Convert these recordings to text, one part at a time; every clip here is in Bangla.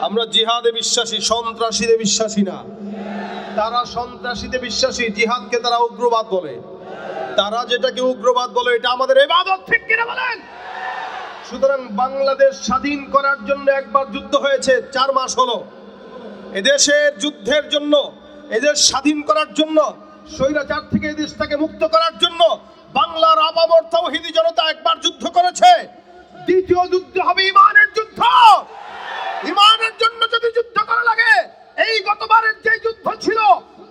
আমরা জিহাদে বিশ্বাসী সন্ত্রাসীতে বিশ্বাসী না। তারা সন্ত্রাসীতে বিশ্বাসী, জিহাদকে তারা উগ্রবাদ বলে। তারা যেটাকে উগ্রবাদ বলে, এটা আমাদের এবাদত ঠিক কিনা বলেন? সুতরাং বাংলাদেশ স্বাধীন করার জন্য একবার যুদ্ধ হয়েছে, চার মাস হলো। এদেশের যুদ্ধের জন্য, এদেশ স্বাধীন করার জন্য, স্বৈরাচার থেকে এদেশটাকে মুক্ত করার জন্য বাংলার আবামর তৌহিদি জনতা একবার যুদ্ধ করেছে। দ্বিতীয় যুদ্ধ হবে ইমানের যুদ্ধ। ইমানের জন্য যদি যুদ্ধ করা লাগে, এই গতবারের যে যুদ্ধ ছিল,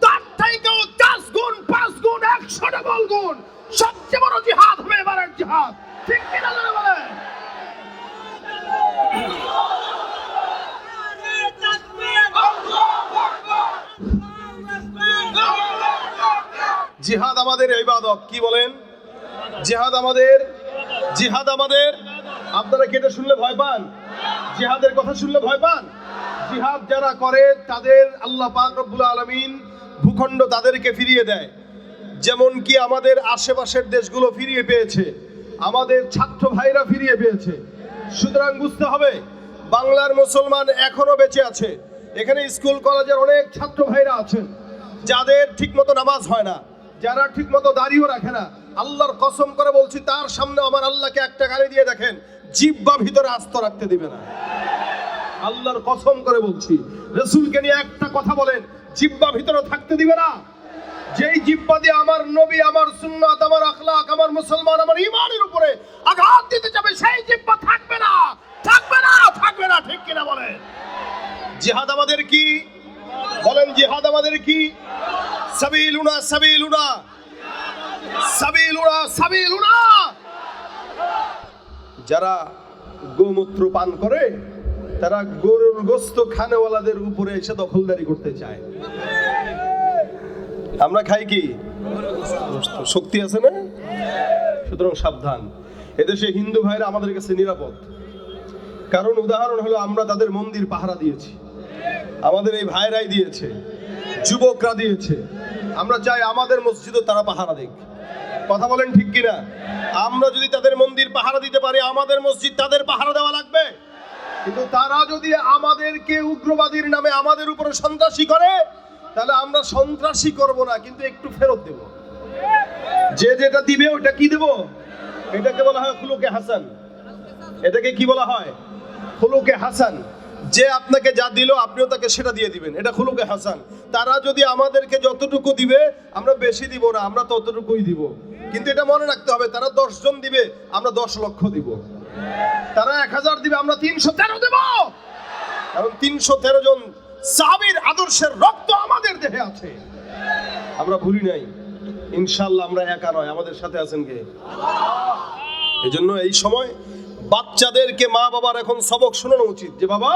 তার থেকেও দশ গুণ, পাঁচ গুণ, একশো ডবল গুণ। সবচেয়ে বড় জিহাদ হবে এবারের জিহাদ। ঠিক কিনা জোরে বলেন? জিহাদ আমাদের ইবাদত, কি বলেন? জিহাদ আমাদের জিহাদ আমাদের আপনারা কেটে শুনলে ভয় পান? জিহাদের কথা শুনলে ভয় পান? জিহাদ যারা করে, তাদের আল্লাহ পাক রব্বুল আলামিন ভূখণ্ড তাদেরকে ফিরিয়ে দেয়। যেমন কি আমাদের আশেপাশের দেশগুলো ফিরিয়ে পেয়েছে, আমাদের ছাত্র ভাইরা ফিরিয়ে পেয়েছে। সুতরাং বুঝতে হবে, বাংলার মুসলমান এখনও বেঁচে আছে। এখানে স্কুল, কলেজের অনেক ছাত্র ভাইরা আছেন, যাদের ঠিকমতো নামাজ হয় না, যারা ঠিকমতো দাড়িও রাখে না। আল্লাহর কসম করে বলছি, তার সামনে আমার আল্লাহকে একটা গালি দিয়ে দেখেন, জিব্বা ভিতরে আস্ত রাখতে দিবে না। আল্লাহর কসম করে বলছি, রসুলকে নিয়ে একটা কথা বলেন, জিব্বা ভিতরে থাকতে দিবে না। যেই জিব্বা দিয়ে আমার নবী, আমার সুন্নাত, আমার আখলাক, আমার মুসলমান, আমার ইমানের উপরে আঘাত দিতে যাবে, সেই জিব্বা থাকবে না। থাকবে না থাকবে না, ঠিক কিনা বলেন? জিহাদ আমাদের কি? বলেন, জিহাদ আমাদের কি? সাবিলুনা সাবিলুনা। যারা গোমূত্র পান করে, তারা গরুর গোস্ত খানেওয়ালাদের উপরে এসে দখলদারি করতে চায়। আমরা খাই কি? শক্তি আছে না? সুতরাং সাবধান। এদেশে হিন্দু ভাইরা আমাদের কাছে নিরাপদ। কারণ উদাহরণ হলো, আমরা তাদের মন্দির পাহারা দিয়েছি। আমাদের এই ভাইরাই দিয়েছে। যুবকরা দিয়েছে। আমরা চাই আমাদের মসজিদও তারা পাহারা দিক। কথা বলেন ঠিক কিনা? আমরা যদি তাদের মন্দির পাহারা দিতে পারি, আমাদের মসজিদ তাদের পাহারা দেওয়া লাগবে? কিন্তু তারা যদি আমাদেরকে উগ্রবাদীর নামে আমাদের উপরে সন্ত্রাসী করে, তাহলে আমরা সন্ত্রাসী করব না, কিন্তু একটু ফেরত দেব। যে যেটা দিবে, ওটা কি দেব? এটাকে বলা হয় খুলুকে হাসান। এটাকে কি বলা হয়? খুলুকে হাসান। যে আপনাকে যা দিল, আপনিও তাকে সেটা দিয়ে দিবেন। এটা খুলুকে হাসান। তারা যদি আমাদেরকে যতটুকু দিবে, আমরা বেশি দিব না, আমরা ততটুকুই দিব। কিন্তু এটা মনে রাখতে হবে, তারা জন দিবে, আমরা দশ লক্ষ দিব। তারা এক হাজার দিবে, আমরা তিনশো তেরো দেব। কারণ তিনশো তেরো জন সাবির আদর্শের রক্ত আমাদের দেহে আছে। আমরা ভুলি নাই। ইনশাল্লাহ আমরা একা নয়। আমাদের সাথে আছেন কে? এই জন্য এই সময় বাচ্চাদেরকে মা বাবার এখন সবক শোনানো উচিত যে, বাবা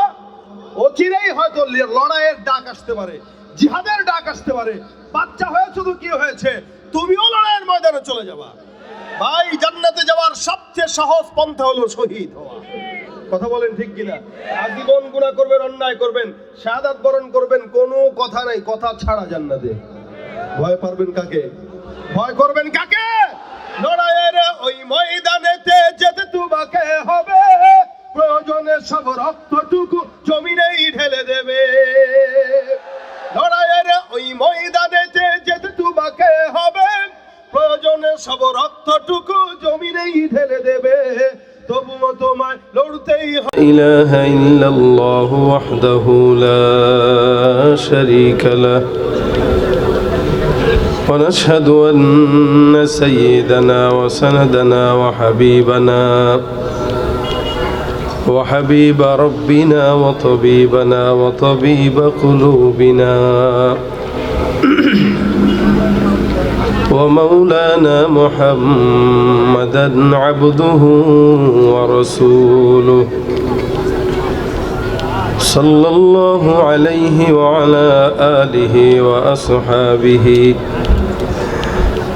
অচিরেই হয়তো লড়াইয়ের ডাক আসতে পারে, জিহাদের ডাক আসতে পারে। বাচ্চা হয়ে শুধু কি হয়েছে? তুমিও লড়াইয়ের ময়দানে চলে যাবা। ভাই, জান্নাতে যাওয়ার সবচেয়ে সহজ পন্থা হলো শহীদ হওয়া। কথা বলেন ঠিক কিনা? আজীবন গুণা করবেন, অন্যায় করবেন, শাহাদাত বরণ করবেন, কোনো কথা নাই, কথা ছাড়া জান্নাতে। ভয় পারবেন কাকে? ভয় করবেন কাকে? লড়াইয়ের ওই ময়দানেতে যেতে তোমাকে হবে। প্রয়োজনে সব রক্তটুকু জমিনেই ঢেলে দেবে। লড়াইয়ের ওই ময়দানেতে যেতে তোমাকে হবে প্রয়োজনে সব রক্তটুকু জমিনেই ঢেলে দেবে তবুও তোমায় লড়তেই হবে إله إلا الله وحده لا شريك له ونشهد أن سيدنا وسندنا وحبيبنا وحبيب ربنا وطبيبنا وطبيب قلوبنا ومولانا محمدا عبده ورسوله صلى الله عليه وعلى آله وأصحابه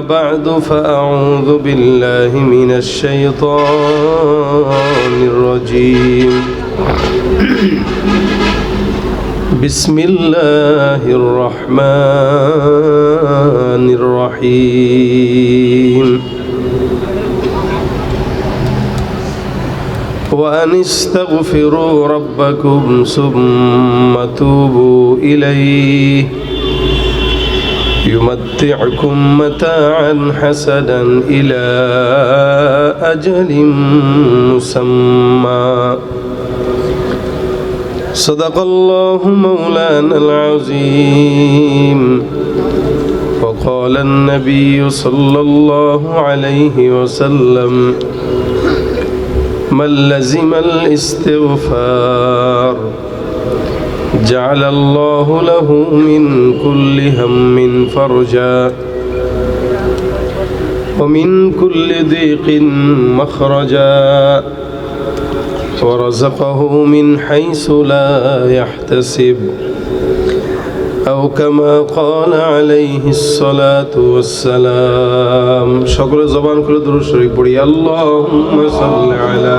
بعد فأعوذ بالله من الشيطان الرجيم. بسم الله الرحمن الرحيم. وأن استغفروا ربكم ثم توبوا إليه. يمتعكم متاعا حسنا إلى أجل مسمى. صدق الله مولانا العظيم. وقال النبي صلى الله عليه وسلم من لزم الاستغفار جعل الله له من كل هم فرجا ومن كل ضيق مخرجا ورزقه من حيث لا يحتسب أو كما قال عليه الصلاة والسلام شكر زبان كل دروس شريف بڑي اللهم صل على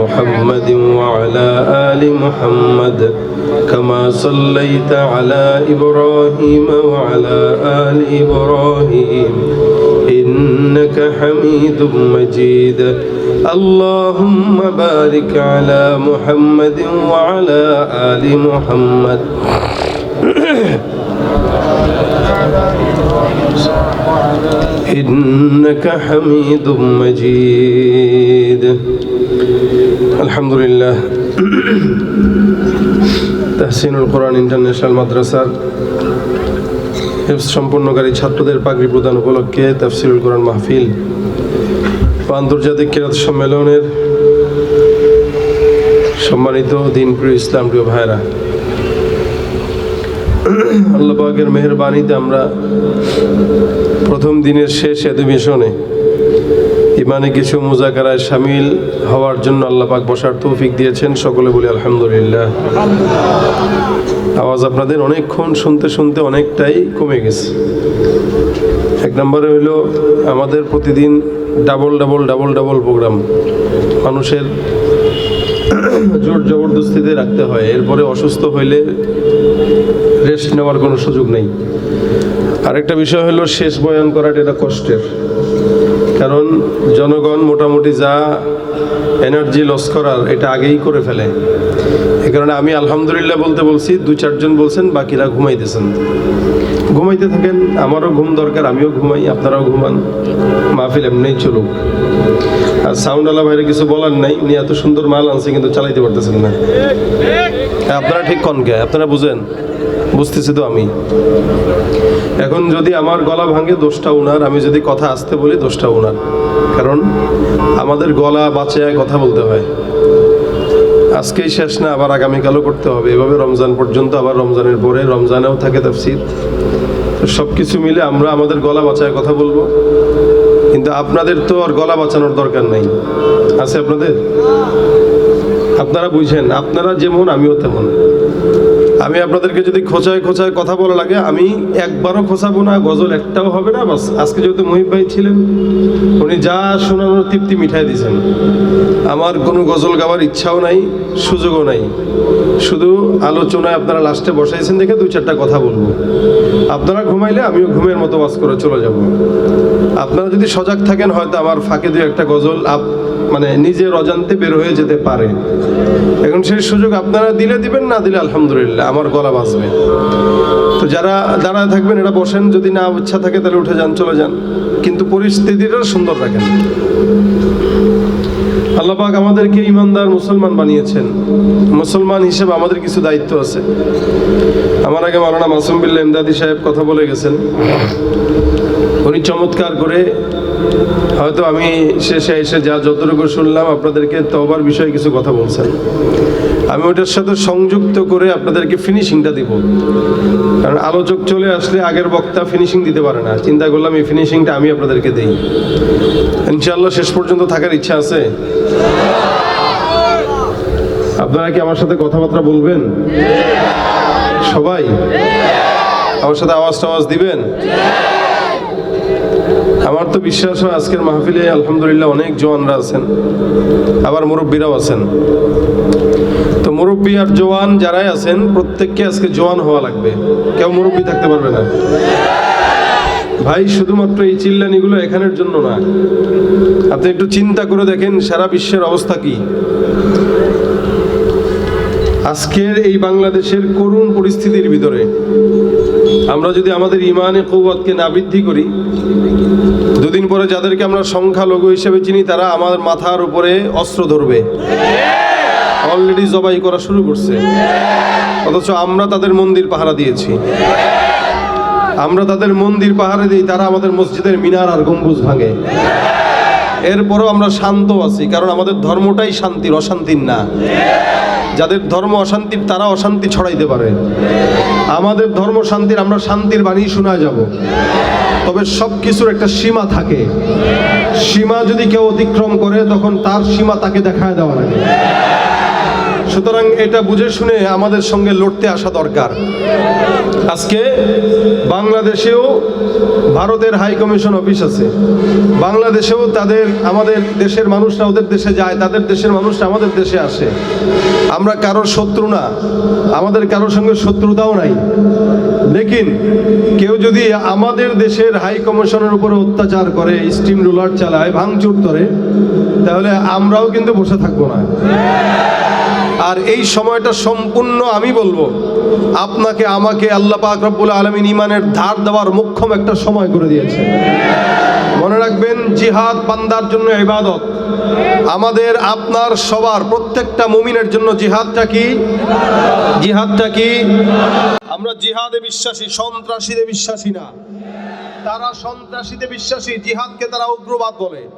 محمد وعلى آل محمد كما صليت على إبراهيم وعلى آل إبراهيم. إنك حميد مجيد. اللهم بارك على محمد وعلى آل محمد. إنك حميد مجيد. الحمد لله. তাহসিনুল কোরআন ইন্টারন্যাশনাল মাদ্রাসার হিফজ সম্পূর্ণকারী ছাত্রদের পাগড়ি প্রদান উপলক্ষে তাফসিরুল কোরআন মাহফিল ও আন্তর্জাতিক কিরাত সম্মেলনের সম্মানিত দিন প্রিয় ইসলাম প্রিয় ভাইরা আল্লাহ পাকের মেহরবানিতে আমরা প্রথম দিনের শেষ অধিবেশনে ইমানে কিছু মুজাকারায় সামিল হওয়ার জন্য আল্লাহ পাক বসার তৌফিক দিয়েছেন। সকলে বলি আলহামদুলিল্লাহ। আওয়াজ আপনাদের অনেকক্ষণ শুনতে শুনতে অনেকটাই কমে গেছে। এক নম্বরে হইল আমাদের প্রতিদিন double double double double programme মানুষের জোর জবরদস্তিতে রাখতে হয়। এরপরে অসুস্থ হইলে রেস্ট নেওয়ার কোনো সুযোগ নেই। আরেকটা বিষয় হলো শেষ বয়ান করাটা এটা কষ্টের। কারণ জনগণ মোটামুটি যা এনার্জি লস করার এটা আগেই করে ফেলে। এ কারণে আমি আলহামদুলিল্লাহ বলতে বলছি, দু চারজন বলছেন, বাকিরা ঘুমাইতেছেন। ঘুমাইতে থাকেন, আমারও ঘুম দরকার, আমিও ঘুমাই, আপনারাও ঘুমান, মাহফিল এমনিই চলুক। আর সাউন্ড আলা বাইরে কিছু বলার নাই, উনি এত সুন্দর মাল আনছে, কিন্তু চালাইতে পারতেছেন না। আপনারা ঠিক কনকে আপনারা বুঝেন, বুঝতেছি তো আমি। এখন যদি আমার গলা ভাঙে দোষটা উনার, আমি যদি কথা আসতে বলি, দোষটা উনার। কারণ আমাদের গলা বাঁচায় কথা বলতে হয়। আজকেই শেষ না, আবার আগামীকালও করতে হবে। এভাবে রমজান পর্যন্ত, আবার রমজানের পরে, রমজানেও থাকে তাফসির। তো সব কিছু মিলে আমরা আমাদের গলা বাঁচায় কথা বলব। কিন্তু আপনাদের তো আর গলা বাঁচানোর দরকার নাই। আছে আপনাদের? আপনারা বুঝেন, আপনারা যেমন, আমিও তেমন। আমি আপনাদেরকে যদি খোঁচায় খোঁচায় কথা বলা লাগে, আমি একবারও খোঁচাবো না, গজল একটাও হবে না, বাস আজকে যেহেতু মহিব ভাই ছিলেন, উনি যা শোনানোর তৃপ্তি মিঠাই দিয়েছেন। আমার কোনো গজল গাওয়ার ইচ্ছাও নাই, সুযোগও নাই। শুধু আলোচনায় আপনারা লাস্টে বসাইছেন দেখে দুই চারটা কথা বলব। আপনারা ঘুমাইলে আমিও ঘুমের মতো বাস করে চলে যাব। আপনারা যদি সজাগ থাকেন, হয়তো আমার ফাঁকে দুই একটা গজল আপ মানে নিজের অজান্তে বের হয়ে যেতে পারে। এখন সেই সুযোগ আপনারা দিলে দিবেন, না দিলে আলহামদুলিল্লাহ, আমার গলা বাঁচবে। তো যারা দাঁড়ায় থাকবেন এটা বসেন, যদি না ইচ্ছা থাকে তাহলে উঠে যান, চলে যান। কিন্তু পরিস্থিতিটা সুন্দর রাখেন। আল্লাহ পাক আমাদেরকে ইমানদার মুসলমান বানিয়েছেন। মুসলমান হিসেবে আমাদের কিছু দায়িত্ব আছে। আমার আগে মারানা মাসুম বিল্লা ইমদাদি সাহেব কথা বলে গেছেন। উনি চমৎকার করে হয়তো আমি শেষে এসে যা যতটুকু শুনলাম, আপনাদেরকে তবার বিষয়ে কিছু কথা বলছেন। আমি ওটার সাথে সংযুক্ত করে আপনাদেরকে ফিনিশিংটা দিব। কারণ আলোচক চলে আসলে আগের বক্তা ফিনিশিং দিতে পারে না। চিন্তা করলাম এই ফিনিশিংটা আমি আপনাদেরকে দিই। ইনশাল্লাহ শেষ পর্যন্ত থাকার ইচ্ছা আছে। আপনারা কি আমার সাথে কথাবার্তা বলবেন? সবাই? আমার সাথে আওয়াজ টাওয়াজ দিবেন? আমার তো বিশ্বাস হয় আজকের মাহফিলে আলহামদুলিল্লাহ অনেক জওয়ানরা আছেন, আবার মুরব্বীরাও আছেন। তো মুরব্বী আর জওয়ান যারাই আছেন, প্রত্যেককে আজকে জওয়ান হওয়া লাগবে। কেউ মুরব্বী থাকতে পারবে না। ভাই, শুধুমাত্র এই চিল্লানিগুলো এখানের জন্য না। আপনি একটু চিন্তা করে দেখেন সারা বিশ্বের অবস্থা কি। আজকের এই বাংলাদেশের করুণ পরিস্থিতির ভিতরে আমরা যদি আমাদের ইমানে কৌবতকে না বৃদ্ধি করি দুদিন পরে যাদেরকে আমরা সংখ্যালঘু হিসেবে চিনি, তারা আমার মাথার উপরে অস্ত্র ধরবে। অলরেডি জবাই করা শুরু করছে। অথচ আমরা তাদের মন্দির পাহারা দিয়েছি। আমরা তাদের মন্দির পাহারা দিই, তারা আমাদের মসজিদের মিনার আর গম্বুজ ভাঙে। এরপরও আমরা শান্ত আছি, কারণ আমাদের ধর্মটাই শান্তির, অশান্তির না। যাদের ধর্ম অশান্তির, তারা অশান্তি ছড়াইতে পারে। আমাদের ধর্ম শান্তির, আমরা শান্তির বাণী শোনা যাব। তবে সব কিছুর একটা সীমা থাকে। সীমা যদি কেউ অতিক্রম করে, তখন তার সীমা তাকে দেখায় দেওয়া লাগে। সুতরাং এটা বুঝে শুনে আমাদের সঙ্গে লড়তে আসা দরকার। আজকে বাংলাদেশেও ভারতের হাই কমিশন অফিস আছে। বাংলাদেশেও তাদের, আমাদের দেশের মানুষরা ওদের দেশে যায়, তাদের দেশের মানুষরা আমাদের দেশে আসে। আমরা কারোর শত্রু না, আমাদের কারোর সঙ্গে শত্রুতাও নাই। লেকিন কেউ যদি আমাদের দেশের হাই কমিশনের উপরে অত্যাচার করে স্টিম রুলার চালায়, ভাঙচুর করে, তাহলে আমরাও কিন্তু বসে থাকব না। আর এই সময়টা সম্পূর্ণ আমি বলব। আপনাকে, আমাকে আল্লাহ পাক রব্বুল আলমিন ইমানের ধার দেওয়ার মুখ্যম একটা সময় করে দিয়েছে। মনে রাখবেন, জিহাদ বান্দার জন্য ইবাদত। আমাদের, আপনার, সবার, প্রত্যেকটা মুমিনের জন্য জিহাদটা কি? জিহাদটা কি? আমরা জিহাদে বিশ্বাসী সন্ত্রাসীতে বিশ্বাসী না। তারা সন্ত্রাসীতে বিশ্বাসী, জিহাদকে তারা উগ্রবাদ বলে।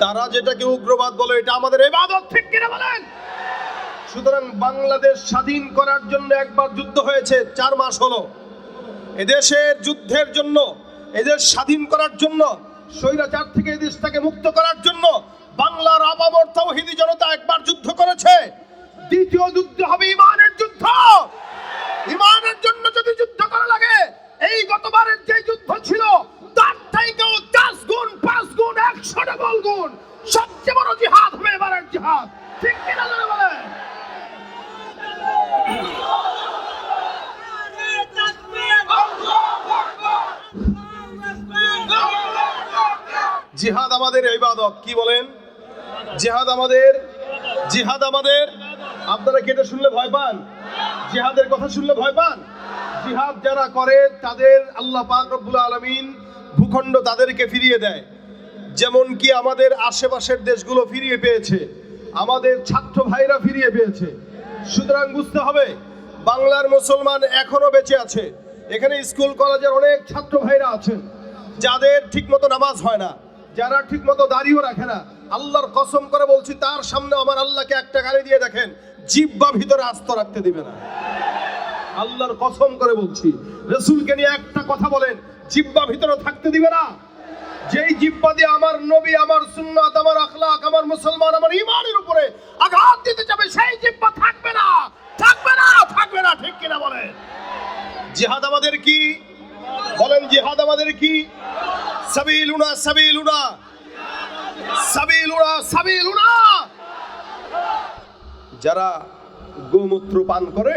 তারা যেটাকে উগ্রবাদ বলে, এটা আমাদের ইবাদত, ঠিক কিনা বলেন? সুতরাং বাংলাদেশ স্বাধীন করার জন্য একবার যুদ্ধ হয়েছে, চার মাস হলো। এদেশের যুদ্ধের জন্য, এদেশ স্বাধীন করার জন্য, স্বৈরাচার থেকে এদেশটাকে মুক্ত করার জন্য বাংলার আপামর তাওহিদি জনতা একবার যুদ্ধ করেছে। দ্বিতীয় যুদ্ধ হবে ইমানের যুদ্ধ। ইমানের জন্য যদি যুদ্ধ করা লাগে, এই গতবারের যে যুদ্ধ ছিল, তার থেকেও দশ গুণ, পাঁচ গুণ, একশো ডবল গুণ, সবচেয়ে বড় জিহাদ হবে এবারের জিহাদ। ঠিক কিনা জিহাদ আমাদের ইবাদত, কি বলেন? জিহাদ আমাদের জিহাদ আমাদের, আপনারা কেটে শুনলে ভয় পান? জিহাদের কথা শুনলে ভয় পান? জিহাদ যারা করে, তাদের আল্লাহ পাক রব্বুল আলামিন ভূখণ্ড তাদেরকে ফিরিয়ে দেয়। যেমন কি আমাদের আশেপাশের দেশগুলো ফিরিয়ে পেয়েছে, আমাদের ছাত্র ভাইরা ফিরিয়ে পেয়েছে সুতরাং বুঝতে হবে, বাংলার মুসলমান এখনও বেঁচে আছে। এখানে স্কুল, কলেজের অনেক ছাত্র ভাইরা আছেন, যাদের ঠিকমতো নামাজ হয় না, যারা ঠিকমতো দাড়িও রাখে না। আল্লাহর কসম করে বলছি, তার সামনে আমার আল্লাহকে একটা গালি দিয়ে দেখেন, জিব্বা ভিতরে আস্ত রাখতে দিবে না। আল্লাহর কসম করে বলছি, রসুলকে নিয়ে একটা কথা বলেন, জিব্বা ভিতরে থাকতে দিবে না। যেই জিব্বা দিয়ে আমার নবী, আমার সুন্নাত, আমার আখলাক, আমার মুসলমান, আমার ইমানের উপরে আঘাত দিতে যাবে, সেই জিব্বা থাকবে না। থাকবে না থাকবে না, ঠিক কিনা বলে জিহাদ আমাদের কি? বলেন জিহাদ আমাদের কি? সাবিলুনা সাবিলুনা। সাবিলুনা সাবিলুনা। যারা গোমূত্র পান করে,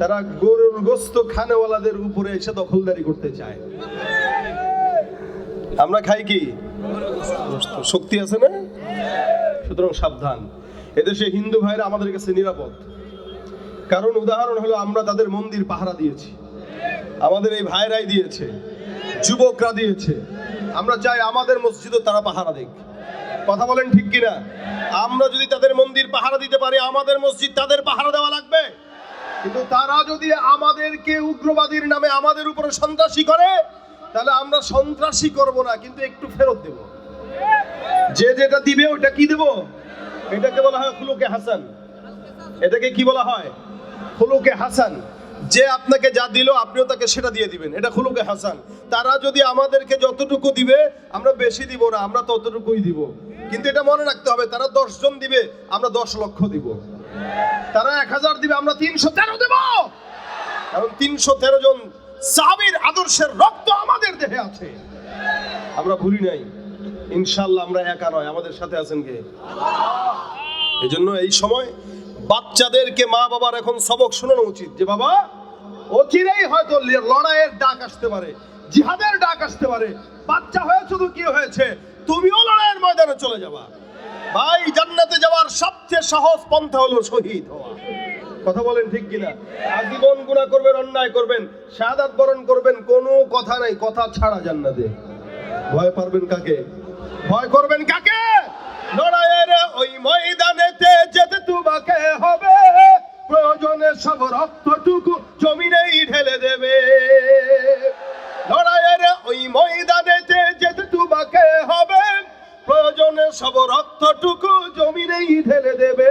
তারা গরুর গোস্ত খানেওয়ালাদের উপরে এসে দখলদারি করতে চায়। আমরা খাই কি? শক্তি আছে না? সুতরাং সাবধান। এদেশে হিন্দু ভাইরা আমাদের কাছে নিরাপদ। কারণ উদাহরণ হলো, আমরা তাদের মন্দির পাহারা দিয়েছি। আমাদের এই ভাইরাই দিয়েছে। যুবকরা দিয়েছে। আমরা চাই আমাদের মসজিদও তারা পাহারা দিক। কথা বলেন ঠিক কিনা? আমরা যদি তাদের মন্দির পাহারা দিতে পারি, আমাদের মসজিদ তাদের পাহারা দেওয়া লাগবে? কিন্তু তারা যদি আমাদেরকে উগ্রবাদীর নামে আমাদের উপরে সন্ত্রাসী করে তাহলে আমরা সন্ত্রাসী করব না, কিন্তু একটু ফেরত দেব। যে যেটা দিবে ওটা কি দেব? এটাকে বলা হয় খুলুকে হাসান। এটাকে কি বলা হয়? খুলুকে হাসান। যে আপনাকে যা দিল, আপনিও তাকে সেটা দিয়ে দিবেন। এটা খুলুকে হাসান। তারা যদি আমাদেরকে যতটুকু দিবে, আমরা বেশি দিব না, আমরা ততটুকুই দিব। কিন্তু এটা মনে রাখতে হবে, তারা জন দিবে, আমরা দশ লক্ষ দিব। তারা এক হাজার দিবে, আমরা তিনশো তেরো দেব। কারণ তিনশো তেরো জন সাহাবির আদর্শের রক্ত আমাদের দেহে আছে। আমরা ভুলি নাই। ইনশাল্লাহ আমরা একা নয় আমাদের সাথে আছেন কে? এই জন্য এই সময় বাচ্চাদেরকে মা বাবার এখন সবক শোনানো উচিত যে বাবা অচিরেই হয়তো লড়াইয়ের ডাক আসতে পারে জিহাদের ডাক আসতে পারে। বাচ্চা হয়ে শুধু কি হয়েছে? তুমিও লড়াইয়ের ময়দানে চলে যাবা। ভাই জান্নাতে যাওয়ার সবচেয়ে সহজ পন্থা হলো শহীদ হওয়া। কথা বলেন ঠিক কিনা? আজীবন গুণা করবেন, অন্যায় করবেন, শাহাদাত বরণ করবেন, কোনো কথা নাই, কথা ছাড়া জান্নাতে। ভয় পারবেন কাকে? ভয় করবেন কাকে? লড়াইয়ের ওই ময়দানেতে যেতে তোমাকে হবে। প্রয়োজনে সব রক্তটুকু জমিনেই ঢেলে দেবে। লড়াইয়ের ওই ময়দানেতে যেতে তোমাকে হবে। প্রয়োজনে সব রক্তটুকু জমিনেই ঢেলে দেবে।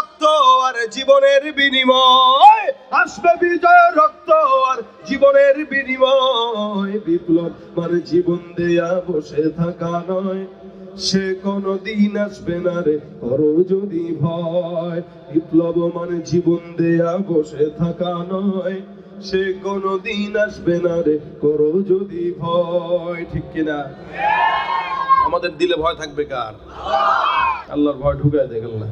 রক্ত আর জীবনের বিনিময়। আসবে বিজয় রক্ত আর জীবনের বিনিময়। বিপ্লব মানে জীবন দেয়া বসে থাকা নয়। সে কোনো দিন আসবে না রে, করো যদি ভয়। বিপ্লব মানে জীবন দেয়া বসে থাকা নয়। সে কোনো দিন আসবে না রে, করো যদি ভয়। ঠিক কিনা? আমাদের দিলে ভয় থাকবে কার? আল্লাহর ভয় ঢুকায় দেখেন না।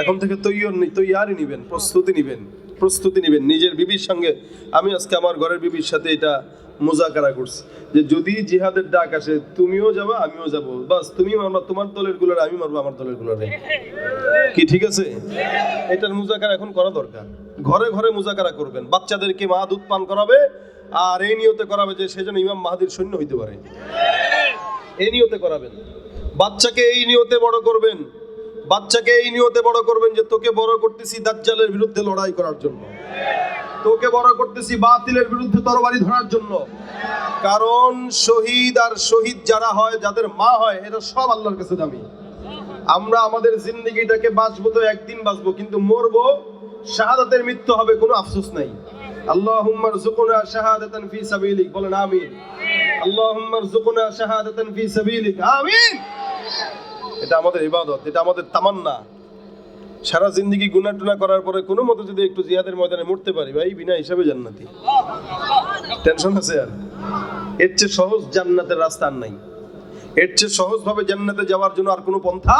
এখন থেকে তৈয়ার তৈয়ারি নিবেন, প্রস্তুতি নিবেন প্রস্তুতি নিবেন, নিজের বিবির সঙ্গে। আমি আজকে আমার ঘরের বিবির সাথে এটা মোজাকারা করছি। যে যদি জিহাদের ডাক আসে, তুমিও যাবা, আমিও যাব। বাস, তুমি মারবা, তোমার দলেরগুলোর আমি মারবো, আমার দলেরগুলোর কি ঠিক আছে? এটার মোজাকারা এখন করা দরকার। ঘরে ঘরে মোজাকারা করবেন। বাচ্চাদেরকে মা দুধ পান করাবে, আর এই নিয়তে করাবে যে সেজন্য ইমাম মাহাদির সৈন্য হইতে পারে। এই নিয়তে করাবেন। বাচ্চাকে এই নিয়তে বড় করবেন, বাচ্চাকে এই নিয়তে বড় করবেন যে তোকে বড় করতেছি দাজ্জালের বিরুদ্ধে লড়াই করার জন্য। তোকে বড় করতেছি বাতিলের বিরুদ্ধে তরবারি ধরার জন্য। কারণ শহীদ আর শহীদ যারা হয়, যাদের মা হয়, এরা সব আল্লাহর কাছে দামি। আমরা আমাদের জিন্দগিটাকে বাঁচবো তো একদিন বাঁচবো, কিন্তু মরবো, শাহাদাতের মৃত্যু হবে কোনো আফসোস নাই। আল্লাহুম্মার জুকুনা শাহাদাতান ফি সাবিলিক, বলেন আমিন। আল্লাহুম্মার জুকুনা শাহাদাতান ফি সাবিলিক, আমিন। এটা আমাদের ইবাদত, এটা আমাদের তামান্না। সারা জিন্দগি গুনাহ টুনা করার পরে কোনো মতো যদি একটু জিহাদের ময়দানে মরতে পারি, ভাই, বিনা হিসাবে জান্নাতি। টেনশন আছে আর। এর চেয়ে সহজ জান্নাতের রাস্তা আর নাই। এর চেয়ে সহজভাবে জান্নাতে যাওয়ার জন্য আর কোনো পন্থা?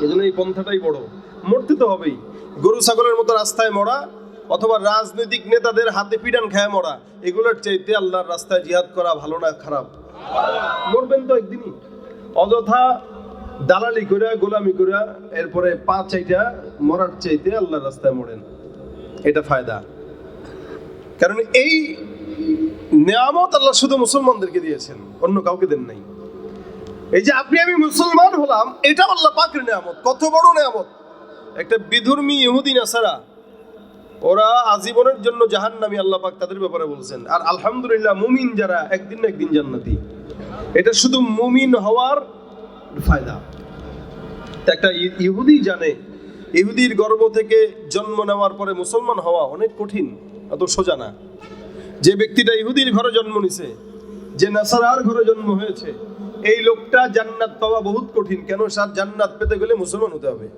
এজন্য এই পন্থাটাই বড়। মরতে তো হবেই। গরু, ছাগলের মতো রাস্তায় মরা অথবা রাজনৈতিক নেতাদের হাতে পিডান খায় মরা, এগুলোর চাইতে আল্লাহর রাস্তায় জিহাদ করা ভালো না খারাপ? মরবেন তো একদিনই। অযথা দালালি করে গোলামি করে এরপরে পা চাইটা, মরার চাইতে আল্লাহর রাস্তায় মরেন। এটা ফায়দা। কারণ এই নিয়ামত আল্লাহ শুধু মুসলমানদেরকে দিয়েছেন, অন্য কাউকে দেন নাই। এই যে আপনি, আমি মুসলমান হলাম এটা আল্লাহ পাকের নিয়ামত, কত বড় নিয়ামত। একটা বিধর্মী ইহুদি নাসারা, ওরা আজীবনের জন্য জাহান্নামী আল্লাহ পাক তাদের ব্যাপারে বলছেন। আর আলহামদুলিল্লাহ মুমিন যারা, একদিন না একদিন জান্নাতি। এটা শুধু মুমিন হওয়ার ফায়দা। একটা ইহুদি জানে, ইহুদির গর্ভ থেকে জন্ম নেওয়ার পরে মুসলমান হওয়া অনেক কঠিন, অত সোজা না। যে ব্যক্তিটা ইহুদির ঘরে জন্ম নিছে, যে নাসারার ঘরে জন্ম হয়েছে, এই লোকটা জান্নাত পাওয়া বহুত কঠিন। কেন? সার জান্নাত পেতে গেলে মুসলমান হতে হবে।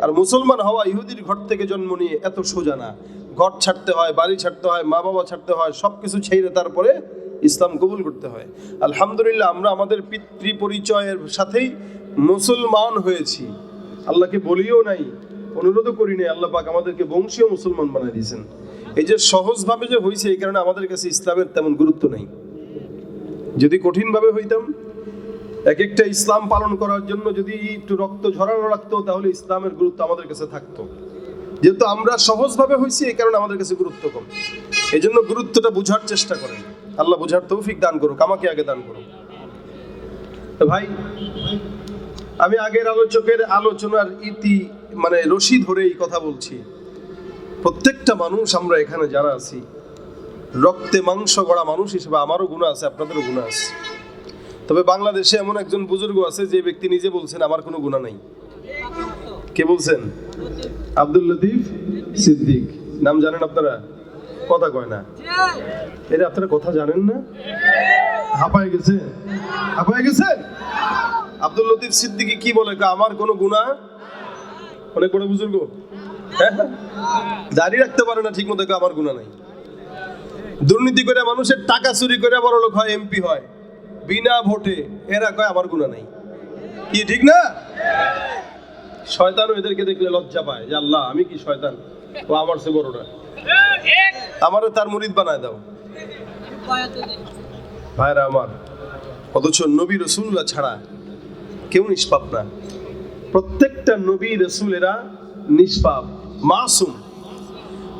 আর মুসলমান হওয়া ইহুদির ঘর থেকে জন্ম নিয়ে এত সোজা না। ঘর ছাড়তে হয়, বাড়ি ছাড়তে হয় মা বাবা ছাড়তে হয় সব কিছু ছেড়ে তারপরে ইসলাম কবুল করতে হয়। আলহামদুলিল্লাহ, আমরা আমাদের পিতৃ পরিচয়ের সাথেই মুসলমান হয়েছি। আল্লাহকে বলিও নাই, অনুরোধও করি নাই, আল্লাহ পাক আমাদেরকে বংশীয় মুসলমান বানিয়ে দিয়েছেন। এই যে সহজভাবে যে হয়েছে এই কারণে আমাদের কাছে ইসলামের তেমন গুরুত্ব নেই। যদি কঠিনভাবে হইতাম এক একটা ইসলাম পালন করার জন্য যদি একটু রক্ত ঝরানো রাখতো তাহলে ইসলামের গুরুত্ব আমাদের কাছে থাকতো। যেহেতু আমরা সহজভাবে হয়েছি এই কারণে আমাদের কাছে গুরুত্ব কম। এই জন্য গুরুত্বটা বুঝার চেষ্টা করেন। আল্লাহ বুঝার তৌফিক দান করুক, আমাকে আগে দান করুক। ভাই, আমি আগের আলোচকের আলোচনার ইতি মানে রশি ধরে এই কথা বলছি। প্রত্যেকটা মানুষ আমরা এখানে যারা আছি, রক্তে মাংস গড়া মানুষ হিসেবে আমারও গুণ আছে, আপনাদেরও গুণ আছে। তবে বাংলাদেশে এমন একজন বুজুর্গ আছে, যে ব্যক্তি নিজে বলছেন, আমার কোনো গুণা নাই। কে বলছেন? আব্দুল লতিফ সিদ্দিক। নাম জানেন আপনারা? কথা কয় না। এটা আপনারা কথা জানেন না? হাঁপায় গেছে। হাঁপায় গেছে? আব্দুল লতিফ সিদ্দিকি কি বলে? আমার কোনো গুণা অনেক বড় বুজুর্গ। হ্যাঁ? দাঁড়িয়ে রাখতে পারে না ঠিক মতো আমার গুণা নাই। দুর্নীতি করে মানুষের টাকা চুরি করে বড় লোক হয়, এমপি হয়। বিনা ভোটে এরা কয়, আমার গুণা নাই। কি, ঠিক না? শয়তানও এদেরকে দেখলে লজ্জা পায় যে, আল্লাহ, আমি কি শয়তান? ও আমার সে বড়টা আমারও তার মুরিদ বানায় দাও। ভাইরা আমার, অথচ নবী রসুল্লাহ ছাড়া কেউ নিষ্পাপ না। প্রত্যেকটা নবী রসুলেরা নিষ্পাপ, মাসুম।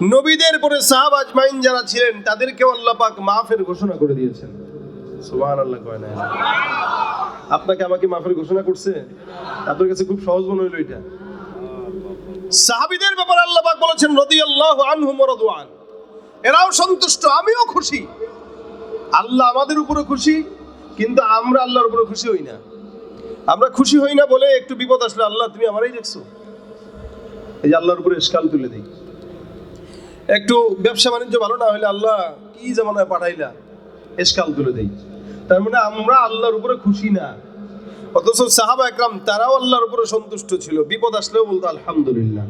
নবীদের পরে সাহাব আজমাইন যারা ছিলেন, তাদেরকেও আল্লাহ পাক মাফের ঘোষণা করে দিয়েছেন। সুবহান আল্লাহ কয় না। আপনাকে আমাকে মাফের ঘোষণা করছে? আপনার কাছে খুব সহজ মনে হইল এটা। সাহাবিদের ব্যাপারে আল্লাহ পাক বলেছেন, রাদিয়াল্লাহু আনহুম ওয়া রাদওয়ান এরাও সন্তুষ্ট, আমিও খুশি। আল্লাহ আমাদের উপরে খুশি, কিন্তু আমরা আল্লাহর উপরে খুশি হই না। আমরা খুশি হই না বলে একটু বিপদ আসলে, আল্লাহ, তুমি আমারই দেখছ? এই যে আল্লাহর উপরে এসকাল তুলে দিই। একটু ব্যবসা বাণিজ্য ভালো না হলে আল্লাহ কি জামানায় পাঠাইলা? এসকাল তুলে দেই। তার মানে আমরা আল্লাহর উপরে খুশি না। অথচ সাহাবা একরাম, তারাও আল্লাহর উপরে সন্তুষ্ট ছিল। বিপদ আসলেও বলতো, আলহামদুলিল্লাহ।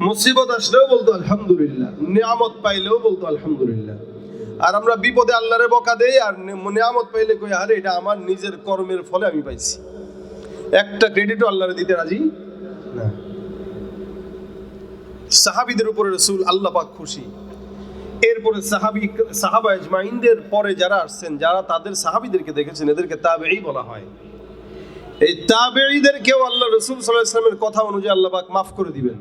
মুসিবত আসলেও বলতো, আলহামদুলিল্লাহ। নিয়ামত পাইলেও বলতো, আলহামদুলিল্লাহ। আর আমরা বিপদে আল্লাহরে বকা দেই, আর নিয়ামত পাইলে কই, আরে, এটা আমার নিজের কর্মের ফলে আমি পাইছি। একটা ক্রেডিটও আল্লাহরে দিতে রাজি না। সাহাবিদের উপরে রসুল আল্লাহ পাক খুশি। এরপরে সাহাবি, সাহাবা ইজমাইনদের পরে যারা আসছেন, যারা তাদের সাহাবিদেরকে দেখেছেন, এদেরকে তাবেই বলা হয়। এই তাবেঈদেরকেও আল্লাহ রসুল সাল্লাহ ইসলামের কথা অনুযায়ী আল্লাহ পাক মাফ করে দিবেন।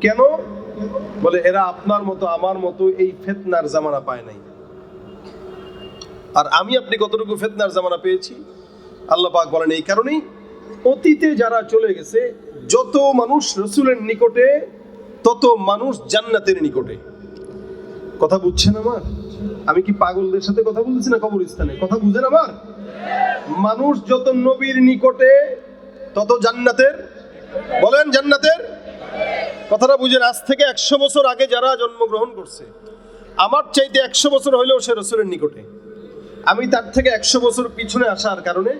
কেন? বলে, এরা আপনার মতো, আমার মতো এই ফেতনার জামানা পায় নাই। আর আমি আপনি কতটুকু ফেতনার জামানা পেয়েছি? আল্লাহ পাক বলেন, এই কারণেই অতীতে যারা চলে গেছে, যত মানুষ রসুলের নিকটে, তত মানুষ জান্নাতের নিকটে। কথা বুঝছেন আমার? আমি কি পাগলদের সাথে কথা বলতেছি না কবরস্থানে? কথা বুঝেন আমার? মানুষ যত নবীর নিকটে, তত জান্নাতের। বলেন জান্নাতের। কথাটা বুঝেন, আজ থেকে একশো বছর আগে যারা জন্মগ্রহণ করছে, আমার চাইতে একশো বছর হইলেও সে রসুলের নিকটে। আমি তার থেকে একশো বছর পিছনে আসার কারণে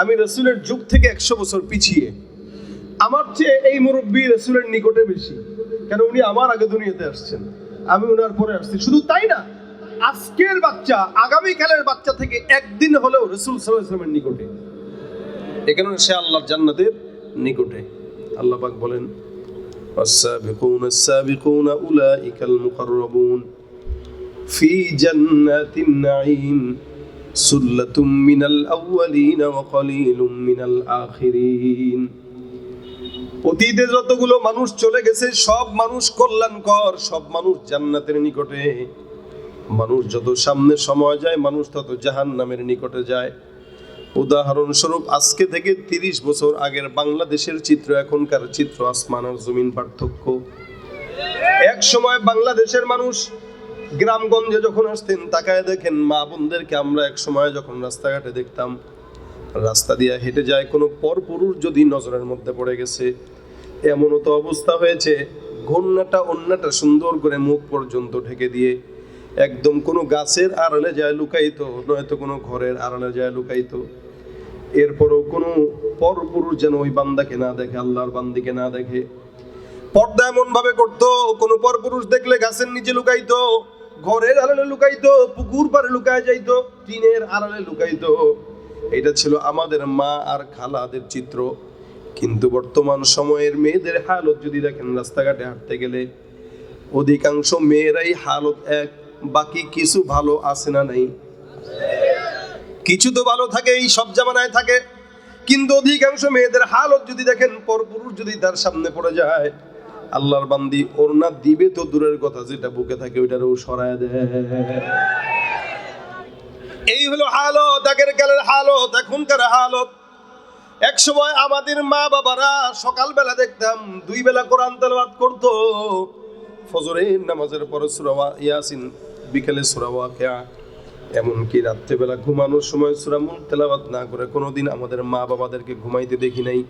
আমি রসুলের যুগ থেকে একশো বছর পিছিয়ে। আমার চেয়ে এই মুরব্বী রসুলের নিকটে বেশি, কেন উনি আমার আগে দুনিয়াতে আসছেন, আমি ওনার পরে আসছি। শুধু তাই না আজকের বাচ্চা আগামীকালের বাচ্চা থেকে একদিন হলেও রসুল সাল্লামের নিকটে এ কারণে সে আল্লাহর জান্নাতের নিকটে আল্লাহ পাক বলেন والسابقون السابقون أولئك المقربون في جنات النعيم سلة من الأولين وقليل من الآخرين অতীতে যতগুলো মানুষ চলে গেছে সব মানুষ কল্যাণকর সব মানুষ জান্নাতের নিকটে মানুষ যত সামনে সময় যায়, মানুষ তত জাহান নামের নিকটে যায়। উদাহরণস্বরূপ, আজকে থেকে তিরিশ বছর আগের বাংলাদেশের চিত্র, এখনকার চিত্র, আসমান আর জমিন পার্থক্য। এক সময় বাংলাদেশের মানুষ গ্রামগঞ্জে যখন আসতেন, তাকায় দেখেন মা বোনদেরকে আমরা এক সময় যখন রাস্তাঘাটে দেখতাম, রাস্তা দিয়ে হেঁটে যায়, কোনো পরপুরুষ যদি নজরের মধ্যে পড়ে গেছে। এমনও তো অবস্থা হয়েছে ঘন্নাটা অন্যটা সুন্দর করে মুখ পর্যন্ত ঢেকে দিয়ে একদম কোনো গাছের আড়ালে যায় লুকাইতো নয়তো কোনো ঘরের আড়ালে যায় লুকাইতো এরপরও কোনো পরপুরুষ যেন ওই বান্দাকে না দেখে, আল্লাহর বান্দিকে না দেখে। পর্দা এমন ভাবে করতো, কোনো পরপুরুষ দেখলে গাছের নিচে লুকাইতো ঘরের আড়ালে লুকাইতো পুকুর পাড়ে লুকায় যাইতো, টিনের আড়ালে লুকাইতো এটা ছিল আমাদের মা আর খালাদের চিত্র। কিন্তু বর্তমান সময়ের মেয়েদের হালত যদি দেখেন, রাস্তাঘাটে হাঁটতে গেলে, অধিকাংশ মেয়েরাই হালত এক বাকি কিছু ভালো আছে না নাই? কিছু তো ভালো থাকে, এই সব জামানায় থাকে। কিন্তু অধিকাংশ মেয়েদের হালত যদি দেখেন, পরপুরুষ যদি তার সামনে পড়ে যায়, আল্লাহর বান্দি ওড়না দিবে তো দূরের কথা, যেটা বুকে থাকে ওইটারও সরায় দেয়। এই হলো হালত, আগের কালের হালত, এখনকার হালত। এক সময় আমাদের মা বাবারা সকালবেলা দেখতাম, দুই বেলা কোরআন তেলাওয়াত করতো। ফজরের নামাজের পরে সুরা ইয়াসিন বিকেলে সুরাওয়া কেয়া এমনকি রাত্রেবেলা ঘুমানোর সময় সুরামুল তেলাওয়াত না করে কোনোদিন আমাদের মা বাবাদেরকে ঘুমাইতে দেখি নাই।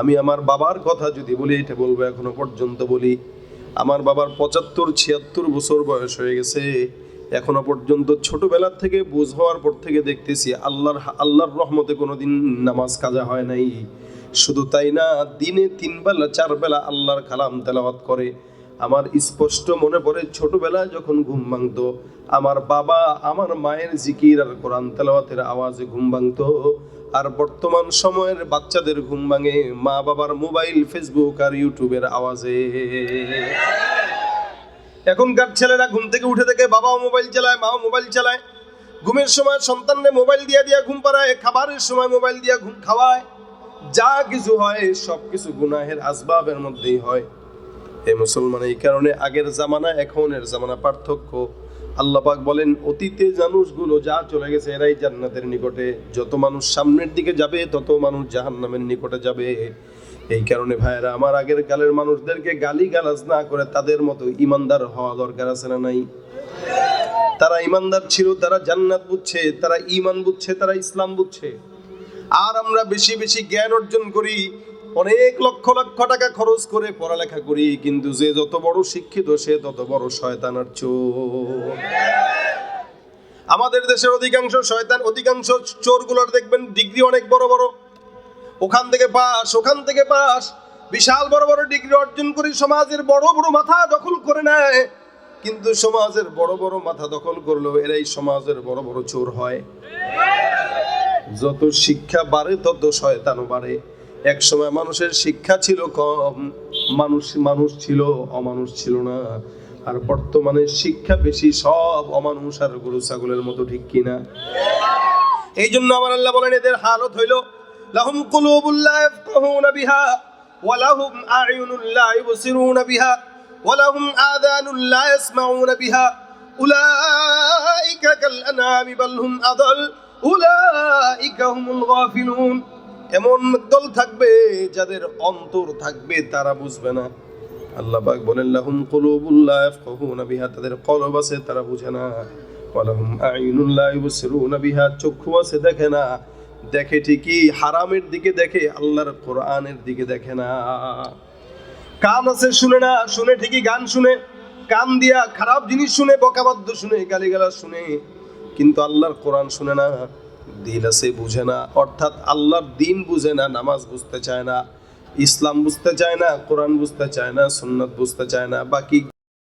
আমি আমার বাবার কথা যদি বলি, এটা বলব এখনও পর্যন্ত বলি, আমার বাবার পঁচাত্তর, ছিয়াত্তর বছর বয়স হয়ে গেছে। এখনও পর্যন্ত ছোটবেলার থেকে বুঝ হওয়ার পর থেকে দেখতেছি আল্লাহর আল্লাহর রহমতে কোনোদিন নামাজ কাজা হয় নাই। শুধু তাই না, দিনে তিন বেলা চার বেলা আল্লাহর কালাম তেলাওয়াত করে। আমার স্পষ্ট মনে পড়ে ছোটবেলায় যখন ঘুম ভাঙতো, আমার বাবা আমার মায়ের জিকির আর কোরআন তেলাওয়াতের আওয়াজে ঘুম ভাঙতো। আর বর্তমান সময়ের বাচ্চাদের ঘুম ভাঙে মা বাবার মোবাইল, ফেসবুক আর ইউটিউবের আওয়াজে। এখনকার ছেলেরা ঘুম থেকে উঠে থেকে বাবাও মোবাইল চালায়, মাও মোবাইল চালায়। ঘুমের সময় সন্তানরে মোবাইল দিয়া দিয়া ঘুম পাড়ায়, খাবারের সময় মোবাইল দিয়া ঘুম খাওয়ায়। যা কিছু হয় সব কিছু গুনাহের আসবাবের মধ্যেই হয়। এই মুসলমান, এই কারণে আগের জামানা এখনের জামানা পার্থক্য। আল্লাহ পাক বলেন, অতীতে মানুষগুলো যা চলে গেছে, এরাই জান্নাতের নিকটে। যত মানুষ সামনের দিকে যাবে, তত মানুষ জাহান্নামের নিকটে যাবে। এই কারণে ভাইয়েরা, আমার আগের কালের মানুষদেরকে গালি গালাজ না করে তাদের মতো ইমানদার হওয়া দরকার আছে না নাই? তারা ইমানদার ছিল, তারা জান্নাত বুঝছে, তারা ইমান বুঝছে, তারা ইসলাম বুঝছে। আর আমরা বেশি বেশি জ্ঞান অর্জন করি অনেক লক্ষ লক্ষ টাকা খরচ করে পড়ালেখা করি, কিন্তু যে যত বড় শিক্ষিত, সে তত বড় শয়তান আর চোর। আমাদের দেশের অধিকাংশ শয়তান, অধিকাংশ চোরগুলোর দেখবেন ডিগ্রি অনেক বড় বড়। ওখান থেকে পাস, ওখান থেকে পাস। বিশাল বড় বড় ডিগ্রি অর্জন করে সমাজের বড় বড় মাথা দখল করে নেয়। কিন্তু সমাজের বড় বড় মাথা দখল করলেও এরাই সমাজের বড় বড় চোর হয়। যত শিক্ষা বাড়ে, তত শয়তানও বাড়ে। এক সময় মানুষের শিক্ষা ছিল কম, মানুষ মানুষ ছিল, অমানুষ ছিল না। আর বর্তমানে শিক্ষা বেশি, সব অমানুষ আর গরু, ছাগলের মতো, ঠিক কিনা এই জন্য আমার আল্লাহ বলেন, এদের হালত হইল, লাহুম কুলুবুল্লাহ ইয়াফকাহুনা বিহা, ওয়া লাহুম আ'য়ুনুন লা ইবসিরুনা বিহা, ওয়া লাহুম আযানুন লা ইয়াসমাউনা বিহা। উলাইকা কাল আনআমি বাল হুম উলাইকা হুমুল গাফিলুন। এমন দল থাকবে যাদের অন্তর থাকবে, তারা বুঝবে না। আল্লাহ পাক বলেন, লাহুম কুলুবুল্লাহ ইয়াফকাহুনা বিহা, তাদের কলব আছে, তারা বুঝে না। ওয়ালাহুম আইনুন লা ইবসিরুনা বিহা, চক্ষু আছে, দেখে না। দেখে ঠিকই, হারামের দিকে দেখে, আল্লাহর কোরআনের দিকে দেখে না। কান আছে, শুনে না, শুনে ঠিকই গান শুনে। কান দিয়া খারাপ জিনিস শুনে, বকাবাদ্য শুনে, গালিগালাজ শুনে। কিন্তু আল্লাহর কোরআন শুনে না। দিল আছে বুঝে না, অর্থাৎ আল্লাহর দিন বুঝে না, নামাজ বুঝতে চায় না, ইসলাম বুঝতে চায় না, কোরআন বুঝতে চায় না, সুন্নত বুঝতে চায় না, বাকি